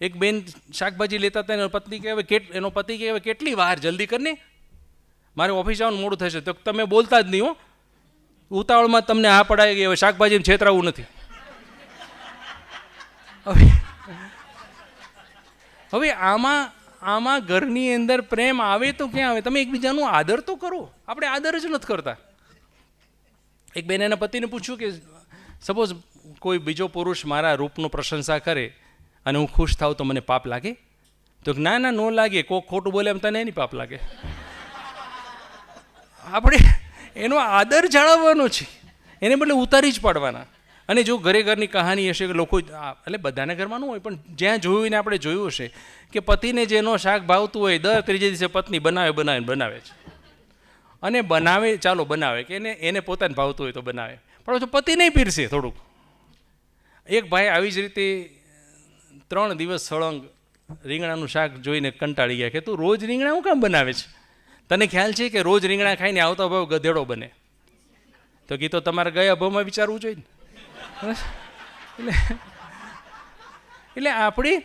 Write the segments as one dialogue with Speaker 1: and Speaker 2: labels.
Speaker 1: એક બેન શાકભાજી લેતા હતા, એનો પત્ની કહેવાય કેટ એનો પતિ કહેવાય કેટલી વાર જલ્દી કરીને? મારે ઓફિસ આવવાનું મોડું થશે. તો તમે બોલતા જ નહીં હો. ઉતાવળમાં તમને હા પડાય ગઈ હવે શાકભાજીને છેતરાવું નથી. હવે હવે આમાં આમાં ઘરની અંદર પ્રેમ આવે તો ક્યાં આવે? તમે એકબીજાનું આદર તો કરો. આપણે આદર જ નથી કરતા. એક બેન એના પતિને પૂછ્યું કે, સપોઝ કોઈ બીજો પુરુષ મારા રૂપનું પ્રશંસા કરે અને હું ખુશ થાઉં તો મને પાપ લાગે? તો ના ના, ન લાગે. કોઈ ખોટું બોલે એમ તને નહીં પાપ લાગે? આપણે એનો આદર જાળવવાનો છે. એને બદલે ઉતારી જ પાડવાના. અને જો ઘરે ઘરની કહાની હશે કે લોકો એટલે બધાના ઘરમાં ન હોય, પણ જ્યાં જોયું ને આપણે જોયું હશે કે પતિને જેનો શાક ભાવતું હોય, દર ત્રીજે દિવસે પત્ની બનાવે બનાવે બનાવે છે. અને બનાવે, ચાલો, બનાવે. કે એને એને પોતાને ભાવતું હોય તો બનાવે. પણ જો પતિ નહીં પીરશે થોડુંક. એક ભાઈ આવી જ રીતે ત્રણ દિવસ સળંગ રીંગણાનું શાક જોઈને કંટાળી ગયા કે તું રોજ રીંગણા હું કામ બનાવે છે? તને ખ્યાલ છે કે રોજ રીંગણા ખાઈને આવતો ભાવ ગધેડો બને? તો ગીતો તમારે ગયા ભાવમાં વિચારવું જોઈએ ને? એટલે એટલે આપણે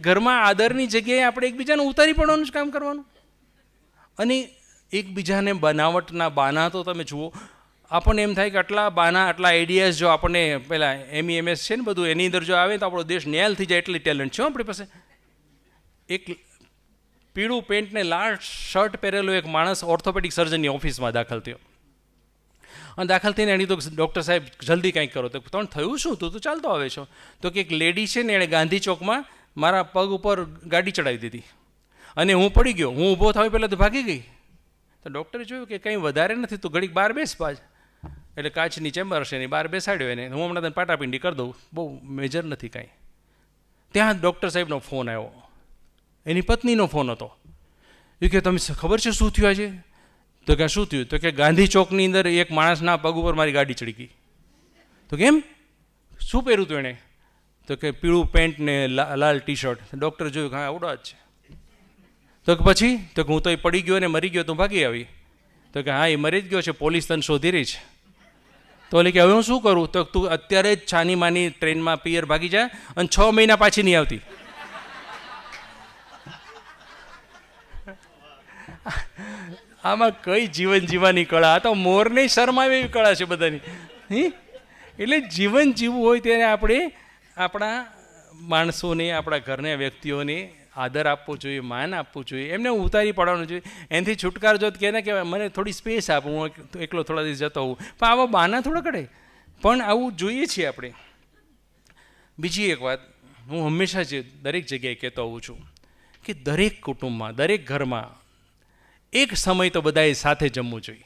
Speaker 1: ઘરમાં આદરની જગ્યાએ આપણે એકબીજાને ઉતારી પડવાનું જ કામ કરવાનું. અને એકબીજાને બનાવટના બાના તો તમે જુઓ આપણને એમ થાય કે આટલા બાના, આટલા આઈડિયાઝ જો આપણને પેલા એમઈ એમએસ છે ને બધું, એની અંદર જો આવે તો આપણો દેશ નેલ થઈ જાય એટલી ટેલેન્ટ છે આપણી પાસે. એક પીળું પેન્ટને લાલ શર્ટ પહેરેલો એક માણસ ઓર્થોપેડિક સર્જનની ઓફિસમાં દાખલ થયો. અને દાખલ થઈને એની તો ડૉક્ટર સાહેબ જલ્દી કંઈક કરો. તો તમને થયું શું? તું તો ચાલતો આવે છો. તો કે એક લેડી છે ને એણે ગાંધી ચોકમાં મારા પગ ઉપર ગાડી ચડાવી દીધી. અને હું પડી ગયો. હું ઊભો થયો પહેલાં તો ભાગી ગઈ. તો ડૉક્ટરે જોયું કે કંઈ વધારે નથી, તું ઘડીક બહાર બેસ પાછ. એટલે કાચની ચેમ્બર હશે એની બહાર બેસાડ્યો એને. હું હમણાં તને પાટાપિંડી કરી દઉં. બહુ મેજર નથી કાંઈ. ત્યાં ડૉક્ટર સાહેબનો ફોન આવ્યો. એની પત્નીનો ફોન હતો. એ કે, તમે ખબર છે શું થયું આજે? તો કે શું થયું? તો કે, ગાંધી ચોકની અંદર એક માણસના પગ ઉપર મારી ગાડી ચડી ગઈ. તો કેમ શું પહેર્યું હતું એણે તો કે, પીળું પેન્ટ ને લાલ ટી શર્ટ ડૉક્ટર જોયું કાંઈ આવડો જ છે. તો કે, પછી? તો કે, હું તો એ પડી ગયો ને મરી ગયો, તો ભાગી આવી. તો કે, હા, એ મરી જ ગયો છે, પોલીસ તને શોધી રહી છે. તો એટલે કે હવે હું શું કરું? તો તું અત્યારે જ છાની માની ટ્રેનમાં પિયર ભાગી જા અને છ મહિના પાછી નહીં આવતી. આમાં કઈ જીવન જીવવાની કળા? આ તો મોરને શરમાવે એવી કળા છે બધાની. હી? એટલે જીવન જીવવું હોય ત્યારે આપણે આપણા માણસોને, આપણા ઘરના, વ્યક્તિઓને આદર આપવો જોઈએ, માન આપવું જોઈએ, એમને ઉતારી પાડવાનું જોઈએ. એનાથી છુટકાર જો કહે ને કે મને થોડી સ્પેસ આપ, હું એકલો થોડા દિવસ જતો હોઉં. પણ આવા બાના થોડા કડે પણ આવું જોઈએ છીએ આપણે. બીજી એક વાત, હું હંમેશા જ દરેક જગ્યાએ કહેતો હોઉં છું કે દરેક કુટુંબમાં, દરેક ઘરમાં એક સમય તો બધાએ સાથે જમવું જોઈએ.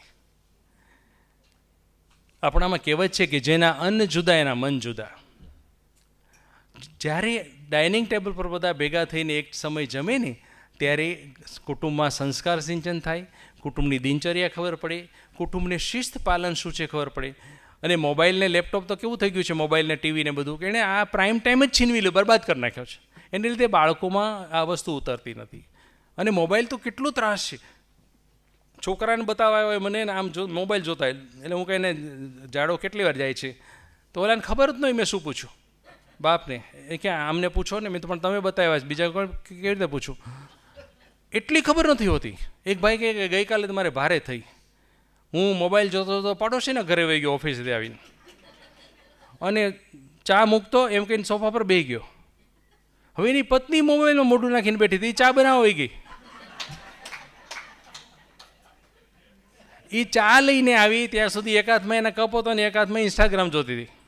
Speaker 1: આપણામાં કહેવત છે કે, જેના અન્ન જુદા, એના મન જુદા. જ્યારે ડાઇનિંગ ટેબલ પર બધા ભેગા થઈને એક સમય જમે ને ત્યારે કુટુંબમાં સંસ્કાર સિંચન થાય, કુટુંબની દિનચર્યા ખબર પડે, કુટુંબને શિસ્ત પાલન શું છે ખબર પડે. અને મોબાઈલને લેપટોપ તો કેવું થઈ ગયું છે મોબાઈલને ટીવીને બધું, કે એણે આ પ્રાઇમ ટાઈમ જ છીનવી લ્યો, બરબાદ કરી નાખ્યો છે. એને લીધે બાળકોમાં આ વસ્તુ ઉતરતી નથી. અને મોબાઈલ તો કેટલો ત્રાસ છે. છોકરાને બતાવ્યા હોય, મને આમ જો, મોબાઈલ જોતા એટલે હું કહીને, જાડો કેટલી વાર જાય છે? તો ઓલાને ખબર જ નહીં મેં શું પૂછ્યું? બાપને. એ કે આમને પૂછો ને મેં તો પણ તમે બતાવ્યા છે. બીજા કોઈ કેવી રીતે પૂછું? એટલી ખબર નથી હોતી. એક ભાઈ કે ગઈકાલે તો મારે ભારે થઈ. હું મોબાઈલ જોતો હતો પાડોશીને ઘરે વહી ગયો ઓફિસથી આવીને. અને ચા મૂકતો, એમ કહીને સોફા પર બેહી ગયો. હવે એની પત્ની મોબાઈલમાં મોઢું નાખીને બેઠી હતી. ચા બનાવી ગઈ. એ ચા લઈને આવી. ત્યાં સુધી એક હાથમાં એના કપ હતો ને એક હાથમાં ઇન્સ્ટાગ્રામ જોતી હતી.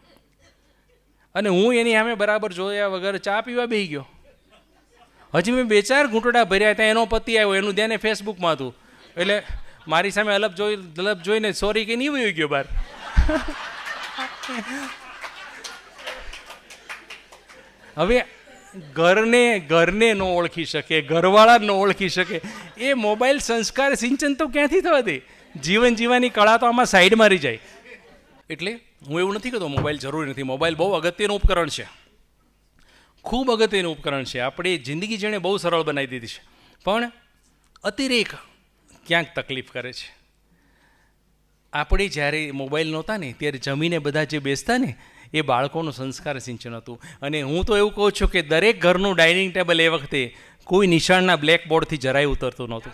Speaker 1: અને હું એની સામે બરાબર જોયા વગર ચા પીવા બેહી ગયો. હજી મેં બે ચાર ઘૂંટડા ભર્યા ત્યાં એનો પતિ આવ્યો, એનું ધ્યાન ફેસબુકમાં હતું. એટલે મારી સામે અલબ જોઈ અલબ જોઈને સોરી કે નહીં વહી ગયો બહાર હવે ઘરને ઘરને ન ઓળખી શકે ઘરવાળા ન ઓળખી શકે. એ મોબાઈલ સંસ્કાર સિંચન તો ક્યાંથી થવા દે? જીવન જીવવાની કળા તો આમાં સાઈડમાં રહી જાય. એટલે હું એવું નથી કહેતો, મોબાઈલ જરૂરી નથી. મોબાઈલ બહુ અગત્યનું ઉપકરણ છે. ખૂબ અગત્યનું ઉપકરણ છે. આપણે જિંદગી જેણે બહુ સરળ બનાવી દીધી છે. પણ અતિરેક ક્યાંક તકલીફ કરે છે. આપણે જ્યારે મોબાઈલ નહોતા ને, ત્યારે જમીને બધા જે બેસતા ને, એ બાળકોનું સંસ્કાર સિંચન હતું. અને હું તો એવું કહું છું કે દરેક ઘરનું ડાઇનિંગ ટેબલ એ વખતે કોઈ નિશાળના બ્લેકબોર્ડથી જરાય ઉતરતું નહોતું?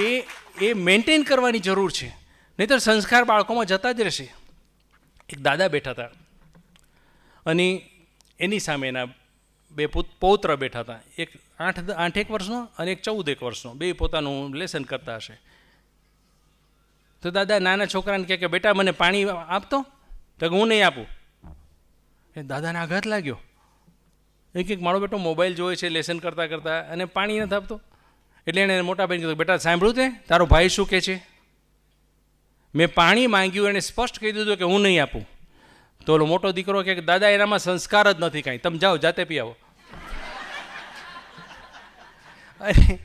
Speaker 1: એ એ મેન્ટેન કરવાની જરૂર છે. નહીંતર સંસ્કાર બાળકોમાં જતા જ રહેશે. એક દાદા બેઠા હતા. અને એની સામે એના બે પુત- પૌત્ર બેઠા હતા. એક આઠ આઠેક વર્ષનો અને એક ચૌદ એક વર્ષનો. બે પોતાનું લેસન કરતા હશે. તો દાદા નાના છોકરાને કહે કે, બેટા, મને પાણી આપતો? તો હું નહીં આપું. એ દાદાને આઘાત લાગ્યો. એ કંઈક મારો બેટો મોબાઈલ જોવે છે, લેસન કરતાં કરતાં, અને પાણી નથી આપતો. એટલે એણે મોટા ભાઈને કીધું બેટા, સાંભળ્યું તે? તારો ભાઈ શું કહે છે? મેં પાણી માંગ્યું એણે સ્પષ્ટ કહી દીધું કે હું નહીં આપું. તો ઓલો મોટો દીકરો કે, દાદા, એનામાં સંસ્કાર જ નથી કાંઈ. તમે જાઓ, જાતે પી આવો અરે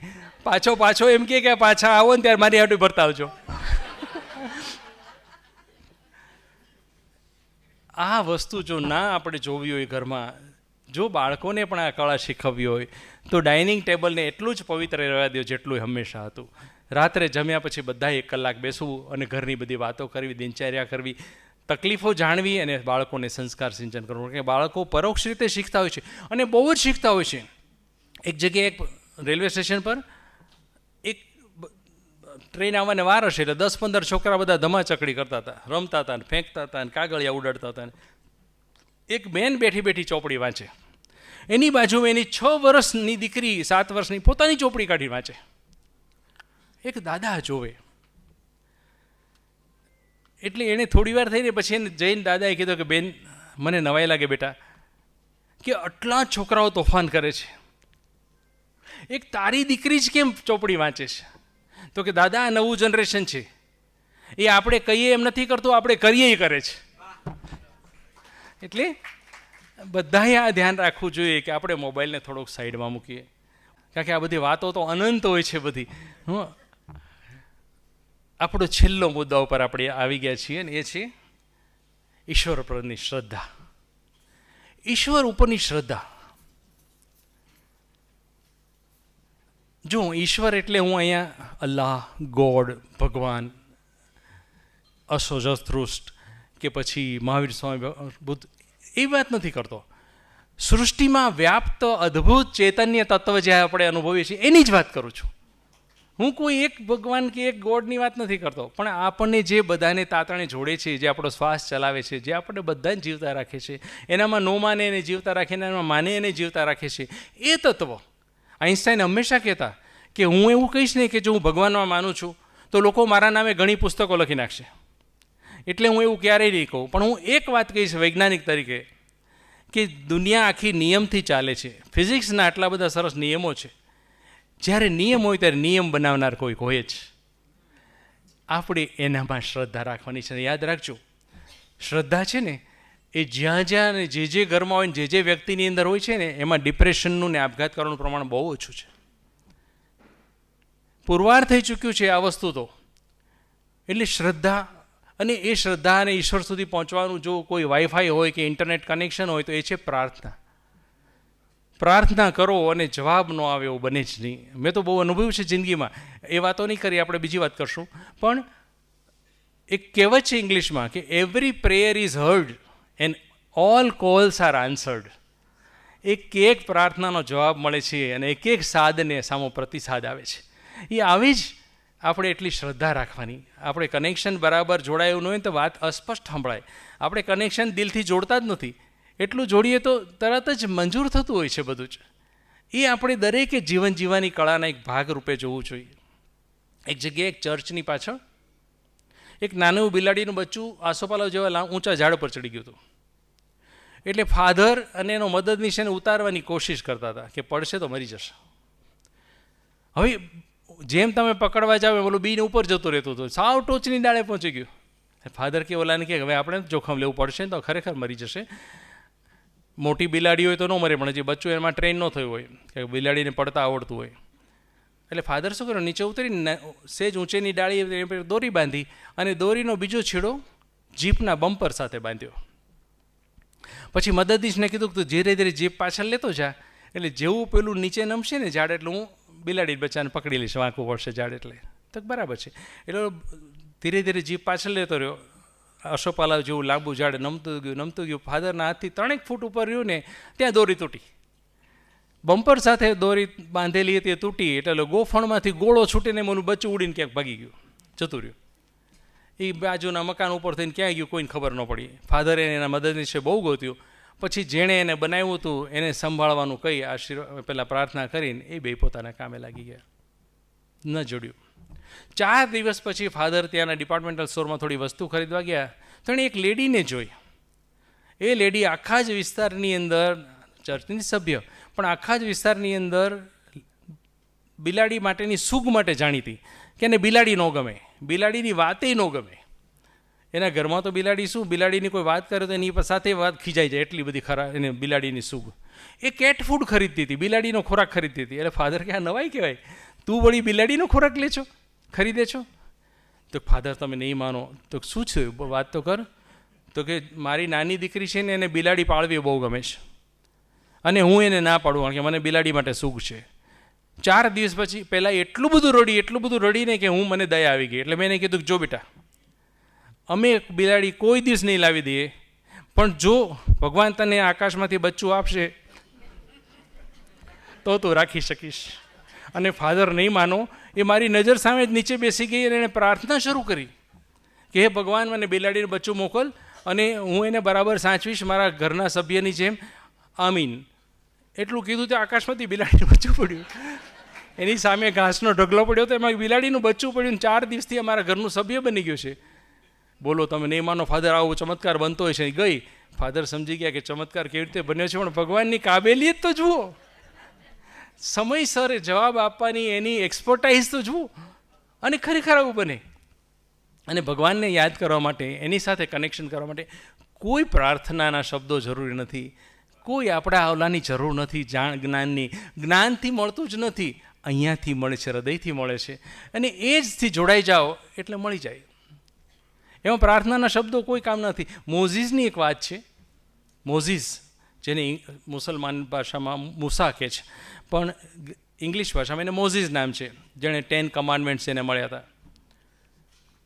Speaker 1: પાછો પાછો એમ કે પાછા આવો ને ત્યારે મારી હાટું ભરતા આવજો આ વસ્તુ જો ના આપણે જોવી હોય ઘરમાં, જો બાળકોને પણ આ કળા શીખવવી હોય, તો ડાઇનિંગ ટેબલને એટલું જ પવિત્ર રહેવા દો જેટલું હંમેશા હતું. રાત્રે જમ્યા પછી બધા એક કલાક બેસવું અને ઘરની બધી વાતો કરવી, દિનચર્યા કરવી, તકલીફો જાણવી અને બાળકોને સંસ્કાર સિંચન કરવું. કે બાળકો પરોક્ષ રીતે શીખતા હોય છે અને બહુ જ શીખતા હોય છે. એક જગ્યાએ એક રેલવે સ્ટેશન પર એક ટ્રેન આવવાને વાર હશે એટલે દસ પંદર છોકરા બધા ધમાચકડી કરતા હતા. રમતા હતા ને ફેંકતા હતા ને કાગળિયા ઉડાડતા હતા ને. એક બેન બેઠી બેઠી ચોપડી વાંચે. એની બાજુમાં એની છ વર્ષની દીકરી સાત વર્ષની પોતાની ચોપડી કાઢી વાંચે. એક દાદા જોવે. એટલે એણે થોડી વાર થઈને પછી એને જઈને દાદાએ કીધું કે, બેન, મને નવાઈ લાગે બેટા. કે આટલા છોકરાઓ તોફાન કરે છે. એક તારી દીકરી જ કેમ ચોપડી વાંચે છે? તો કે, દાદા, આ નવું જનરેશન છે. એ આપણે કહીએ એમ નથી કરતું, આપણે કરીએ કરે છે. એટલે બધાએ આ ધ્યાન રાખવું જોઈએ કે આપણે મોબાઈલને થોડોક સાઈડમાં મૂકીએ. કારણ કે આ બધી વાતો તો અનંત હોય છે બધી. હં. આપણો છેલ્લો મુદ્દા ઉપર આપણે આવી ગયા છીએ ને એ છે ઈશ્વર પરની શ્રદ્ધા. ઈશ્વર ઉપરની શ્રદ્ધા. જો ઈશ્વર એટલે હું અહીંયા અલ્લાહ, ગોડ, ભગવાન અસોજસ્તૃષ્ટ કે પછી મહાવીર સ્વામી બુદ્ધ, એ વાત નથી કરતો. સૃષ્ટિમાં વ્યાપ્ત અદ્ભુત ચૈતન્ય તત્વ જે આપણે અનુભવીએ છીએ એની જ વાત કરું છું. હું કોઈ એક ભગવાન કે એક ગોડની વાત નથી કરતો, પણ આપણને જે બધાને તાતણે જોડે છે, જે આપણો શ્વાસ ચલાવે છે, જે આપણે બધાને જીવતા રાખે છે, એનામાં નો માને એને જીવતા રાખે, એનામાં માને એને જીવતા રાખે છે, એ તત્વ આઈન્સ્ટાઈન હંમેશા કહેતા કે હું એવું કહીશ ને કે જો હું ભગવાનમાં માનું છું, તો લોકો મારા નામે ઘણી પુસ્તકો લખી નાખશે. એટલે હું એવું ક્યારેય નહીં કહું, પણ હું એક વાત કહીશ વૈજ્ઞાનિક તરીકે કે દુનિયા આખી નિયમથી ચાલે છે. ફિઝિક્સના આટલા બધા સરસ નિયમો છે. જ્યારે નિયમ હોય ત્યારે નિયમ બનાવનાર કોઈ હોય જ. આપણે એનામાં શ્રદ્ધા રાખવાની છે. યાદ રાખજો, શ્રદ્ધા છે ને, એ જ્યાં જ્યાં અને જે જે ઘરમાં હોય ને જે જે વ્યક્તિની અંદર હોય છે ને, એમાં ડિપ્રેશનનું ને આપઘાત કરવાનું પ્રમાણ બહુ ઓછું છે. પુરવાર થઈ ચૂક્યું છે આ વસ્તુ તો. એટલે શ્રદ્ધા, અને એ શ્રદ્ધા અને ઈશ્વર સુધી પહોંચવાનું જો કોઈ વાઈફાઈ હોય કે ઇન્ટરનેટ કનેક્શન હોય તો એ છે પ્રાર્થના. પ્રાર્થના કરો અને જવાબ ન આવે એવું બને જ નહીં. મેં તો બહુ અનુભવ્યું છે જિંદગીમાં. એ વાતો નહીં કરી આપણે બીજી વાત કરશું. પણ એક કહેવત છે ઇંગ્લિશમાં કે every prayer is heard and all calls are answered એક એક પ્રાર્થનાનો જવાબ મળે છે અને એક એક સાદને સામો પ્રતિસાદ આવે છે. એ આવી જ આપણે એટલી શ્રદ્ધા રાખવાની. આપણે કનેક્શન બરાબર જોડાયું ન હોય તો વાત અસ્પષ્ટ સંભળાય. આપણે કનેક્શન દિલથી જોડતા જ નથી. એટલું જોડીએ તો તરત જ મંજૂર થતું હોય છે બધું જ. એ આપણે દરેકે જીવન જીવવાની કળાના એક ભાગ રૂપે જોવું જોઈએ. એક જગ્યાએ એક ચર્ચની પાછળ એક નાનું બિલાડીનું બચ્ચું આસોપાલવ જેવા ઊંચા ઝાડ પર ચડી ગયું હતું. એટલે ફાધર અને એનો મદદનીશ એને ઉતારવાની કોશિશ કરતા હતા કે પડશે તો મરી જશે. હવે જેમ તમે પકડવા જાવ એમ ઓલું બીને ઉપર જતો રહેતું હતું. સાવ ટોચની ડાળે પહોંચી ગયું. ફાધર કે ઓલાને કે હવે આપણે જોખમ લેવું પડશે તો ખરેખર મરી જશે. મોટી બિલાડી હોય તો ન મરે, પણ હજી બચ્ચું એમાં ટ્રેન ન થયું હોય, કે બિલાડીને પડતા આવડતું હોય. એટલે ફાધર શું કર્યું નીચે ઉતરીને સેજ ઊંચેની ડાળી દોરી બાંધી અને દોરીનો બીજો છેડો જીપના બમ્પર સાથે બાંધ્યો. પછી મદદનીશને કીધું કે તું ધીરે ધીરે જીપ પાછળ લેતો જા, એટલે જેવું પેલું નીચે નમશે ને ઝાડ એટલે હું બિલાડી બચ્ચાને પકડી લઈશ વાંકવું પડશે ઝાડ એટલે. તો બરાબર છે. એટલે ધીરે ધીરે જીપ પાછળ લેતો રહ્યો. અશોપાલા જેવું લાંબુ ઝાડ નમતું ગયું નમતું ગયું. ફાધરના હાથથી ત્રણેક ફૂટ ઉપર રહ્યું ને ત્યાં દોરી તૂટી. બમ્પર સાથે દોરી બાંધેલી હતી તૂટી. એટલે ગોફણમાંથી ગોળો છૂટીને મને બચ્ચું ઉડીને ક્યાંક ભાગી ગયું, જતું રહ્યું. એ બાજુના મકાન ઉપર થઈને ક્યાં ગયું કોઈને ખબર ન પડી. ફાધરે એના મદદનીશે બહુ ગોત્યું. પછી જેણે એને બનાવ્યું હતું, એને સંભાળવાનું કહી આશીર્વાદ પહેલાં પ્રાર્થના કરીને એ બે પોતાના કામે લાગી ગયા. ન જોડ્યું. ચાર દિવસ પછી ફાધર ત્યાંના ડિપાર્ટમેન્ટલ સ્ટોરમાં થોડી વસ્તુ ખરીદવા ગયા. તો એણે એક લેડીને જોઈ. એ લેડી આખા જ વિસ્તારની અંદર, ચર્ચની સભ્ય, પણ આખા જ વિસ્તારની અંદર બિલાડી માટેની સુગ માટે જાણીતી કે એને બિલાડી ન ગમે, બિલાડીની વાતે ન ગમે. એના ઘરમાં તો બિલાડી શું, બિલાડીની કોઈ વાત કરે તો એની સાથે વાત ખીજાઈ જાય, એટલી બધી ખરા, એને બિલાડીની સુગ. એ કેટ ફૂડ ખરીદતી હતી, બિલાડીનો ખોરાક ખરીદતી હતી. એટલે ફાધર કે, આ નવાઈ કહેવાય? તું વળી બિલાડીનો ખોરાક લે છો? ખરીદે છો? તો ફાધર તમે નહીં માનો. તો શું છે? વાત તો કર. તો કે મારી નાની દીકરી છે ને એને બિલાડી પાળવી બહુ ગમે છે. અને હું એને ના પાડું કારણ કે મને બિલાડી માટે સુખ છે. ચાર દિવસ પછી પહેલાં એટલું બધું રડી, એટલું બધું રડીને કે હું મને દયા આવી ગઈ. એટલે મેં એને કીધું કે જો બેટા, અમે બિલાડી કોઈ દિવસ નહીં લાવી દઈએ. પણ જો ભગવાન તને આકાશમાંથી બચ્ચું આપશે, તો તું રાખી શકીશ. અને ફાધર નહીં માનો એ મારી નજર સામે જ નીચે બેસી ગઈ અને એણે પ્રાર્થના શરૂ કરી કે હે ભગવાન, મને બિલાડીને બચ્ચું મોકલ અને હું એને બરાબર સાચવીશ, મારા ઘરના સભ્યની જેમ. આમીન. એટલું કીધું તે આકાશમાંથી બિલાડીનું બચ્ચું પડ્યું. એની સામે ઘાસનો ઢગલો પડ્યો તો એમાં બિલાડીનું બચ્ચું પડ્યું ચાર દિવસથી અમારા ઘરનું સભ્ય બની ગયું છે. બોલો, તમે નેમાનો ફાધર, આવો ચમત્કાર બનતો હોય છે. ગઈ. ફાધર સમજી ગયા કે ચમત્કાર કેવી રીતે બન્યો છે, પણ ભગવાનની કાબેલિયત તો જુઓ. સમયસર જવાબ આપવાની એની એક્સપર્ટાઇઝ તો જુઓ. અને ખરેખર આવું બને. અને ભગવાનને યાદ કરવા માટે, એની સાથે કનેક્શન કરવા માટે કોઈ પ્રાર્થનાના શબ્દો જરૂરી નથી. કોઈ આપણા આવલાની જરૂર નથી, જાણ જ્ઞાનની. જ્ઞાનથી મળતું જ નથી. અહીંયાથી મળે છે, હૃદયથી મળે છે. અને એ જથી જોડાઈ જાઓ એટલે મળી જાય. એમાં પ્રાર્થનાના શબ્દો કોઈ કામ નથી. મોઝીઝની એક વાત છે. મોઝીઝ જેને મુસલમાન ભાષામાં મુસા કહે છે. પણ ઇંગ્લિશ ભાષામાં એને મોઝીઝ નામ છે, જેણે ટેન કમાન્ડમેન્ટ્સ એને મળ્યા હતા.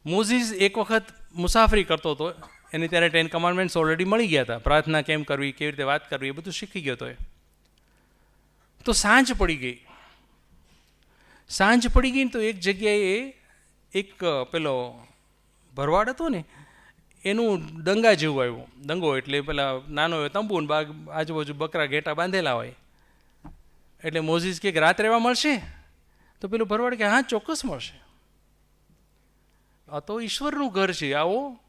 Speaker 1: મોઝીઝ એક વખત મુસાફરી કરતો હતો, એને ત્યારે ટેન કમાન્ડમેન્ટ્સ ઓલરેડી મળી ગયા હતા. પ્રાર્થના કેમ કરવી, કેવી રીતે વાત કરવી એ બધું શીખી ગયો હતો એ. તો સાંજ પડી ગઈ. સાંજ પડી ગઈ ને તો એક જગ્યાએ એક, પેલો ભરવાડ હતો ને એનું દંગા જેવું આવ્યું. દંગો એટલે પેલા નાનો હોય તંબુ બાગ આજુબાજુ બકરા ઘેટા બાંધેલા હોય. એટલે મોઝીસ કે રાત રહેવા મળશે? તો પેલું ભરવાડ કે હા, ચોક્કસ મળશે. આ તો ઈશ્વરનું ઘર છે, આવો.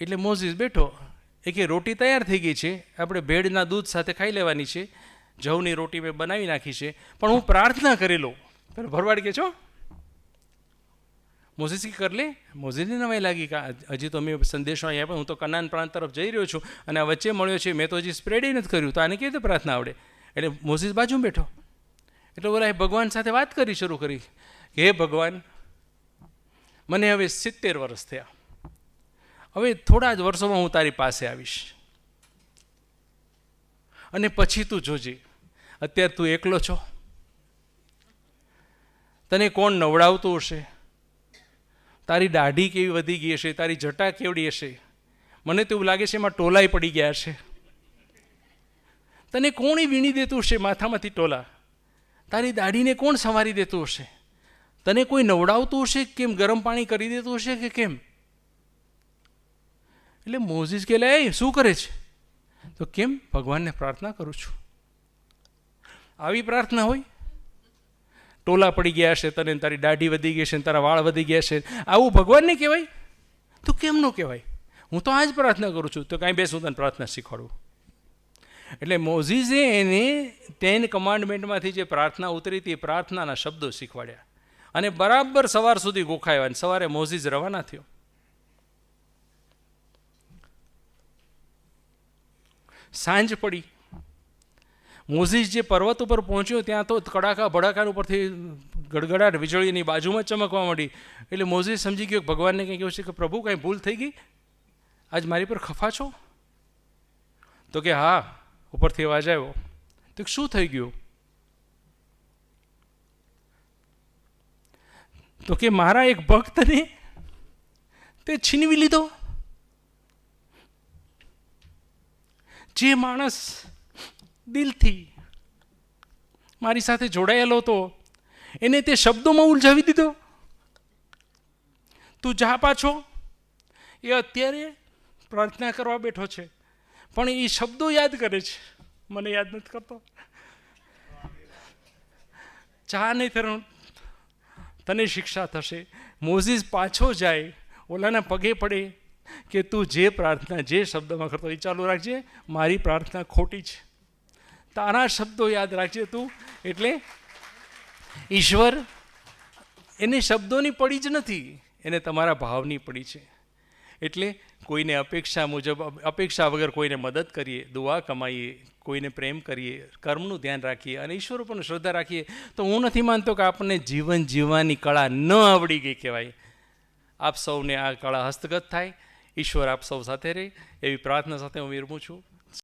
Speaker 1: એટલે મોઝીસ બેઠો. એ કે રોટી તૈયાર થઈ ગઈ છે. આપણે ભેડના દૂધ સાથે ખાઈ લેવાની છે. જવની રોટી મેં બનાવી નાખી છે. પણ હું પ્રાર્થના કરી લઉં. પેલો ભરવાડ કે છો મોઝીસ કરી લે? મોઝીસને નવાઈ લાગી કે હજી તો મેં સંદેશો અહીંયા પણ હું તો કનાન પ્રાંત તરફ જઈ રહ્યો છું અને આ વચ્ચે મળ્યો છે. મેં તો હજી સ્પ્રેડે નથી કર્યું. તો આને કેવી રીતે પ્રાર્થના આવડે? એટલે મોઝીસ બાજુ બેઠો. એટલે બોલા ભગવાન સાથે વાત કરી શરૂ કરી. હે ભગવાન, મને હવે સિત્તેર વર્ષ થયા. હવે થોડા જ વર્ષોમાં હું તારી પાસે આવીશ. અને પછી તું જોજે. અત્યારે તું એકલો છો. તને કોણ નવડાવતું હશે? તારી દાઢી કેવી વધી ગઈ હશે, તારી જટા કેવડી હશે? મને તો એવું લાગે છે એમાં ટોલાય પડી ગયા છે તને કોણી વીણી દેતું હશે માથામાંથી ટોલા? તારી દાઢીને કોણ સંવારી દેતું હશે? તને કોઈ નવડાવતું હશે કેમ ગરમ પાણી કરી દેતું હશે કે કેમ? એટલે મોઝીસ કે લે શું કરે છે? તો, કેમ? ભગવાનને પ્રાર્થના કરું છું. આવી પ્રાર્થના હોય ટોલા પડી ગયા છે તને તારી દાઢી વધી ગઈ છે તારા વાળ વધી ગયા છે આવું ભગવાનને કહેવાય? તો કેમ ન કહેવાય? હું તો આ જ પ્રાર્થના કરું છું. તો કાંઈ બેસ, હું તને પ્રાર્થના શીખવાડું. એટલે મોઝીઝે એને ટેન કમાન્ડમેન્ટમાંથી જે પ્રાર્થના ઉતરી હતી પ્રાર્થનાના શબ્દો શીખવાડ્યા. અને બરાબર સવાર સુધી ગોખાયા અને સવારે મોઝીઝ રવાના થયો. સાંજ પડી. મોઝીસ જે પર્વત ઉપર પહોંચ્યો, ત્યાં તો કડાકા ભડાકા ઉપરથી ગડગડાટ વીજળીની બાજુમાં ચમકવા માંડી. એટલે મોઝીસ સમજી ગયો ભગવાનને કંઈ કહ્યું છે કે પ્રભુ, કાંઈ ભૂલ થઈ ગઈ? આજ મારી પર ખફા છો? તો કે હા, ઉપરથી અવાજ આવ્યો. તો શું થઈ ગયું? તો કે મારા એક ભક્તને તે છીનવી લીધો. જે માણસ દિલથી. મારી સાથે જોડાયેલો હતો. એને તે શબ્દોમાં ઉલઝાવી દીધો. તું જા પાછો? એ અત્યારે પ્રાર્થના કરવા બેઠો છે. પણ એ શબ્દો યાદ કરે છે. મને યાદ નથી કરતો. ચા નહીં ફેર તને શિક્ષા થશે. મોઝીસ પાછો જાય. ઓલાના પગે પડે કે તું જે પ્રાર્થના, જે શબ્દમાં કરતો એ ચાલુ રાખજે. મારી પ્રાર્થના ખોટી છે. તારા શબ્દો યાદ રાખજે તું. એટલે ઈશ્વર એને શબ્દોની પડી જ નથી, એને તમારા ભાવની પડી છે. એટલે કોઈને અપેક્ષા મુજબ, અપેક્ષા વગર કોઈને મદદ કરીએ, દુઆ કમાઈએ, કોઈને પ્રેમ કરીએ, કર્મનું ધ્યાન રાખીએ અને ઈશ્વર ઉપર શ્રદ્ધા રાખીએ, તો હું નથી માનતો કે આપણને જીવન જીવવાની કળા ન આવડી ગઈ કહેવાય. આપ સૌને આ કળા હસ્તગત થાય. ઈશ્વર આપ સૌ સાથે રહે. એવી પ્રાર્થના સાથે હું વિરમું છું.